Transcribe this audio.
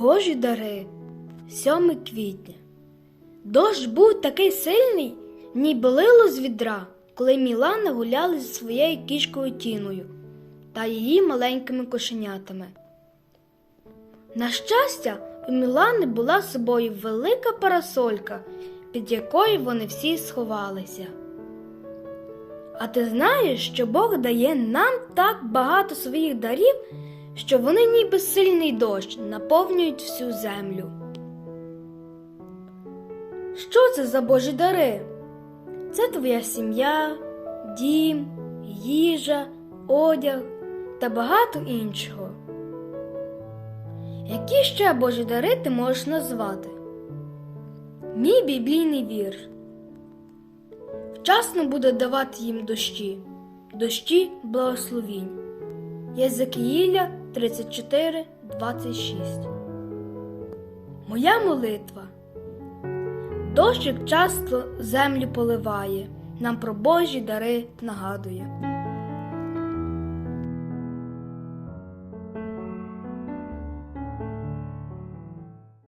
Божі дари 7 квітня. Дощ був такий сильний, ніби лило з відра, коли Мілана гуляла зі своєю кішкою Тіною та її маленькими кошенятами. На щастя, у Мілани була з собою велика парасолька, під якою вони всі сховалися. А ти знаєш, що Бог дає нам так багато своїх дарів, що вони ніби сильний дощ наповнюють всю землю. Що це за Божі дари? Це твоя сім'я, дім, їжа, одяг та багато іншого. Які ще Божі дари ти можеш назвати? Мій біблійний вірш. Вчасно буде давати їм дощі, дощі благословінь. Єзекіїля 34, 26. Моя молитва. Дощик часто землю поливає, нам про Божі дари нагадує.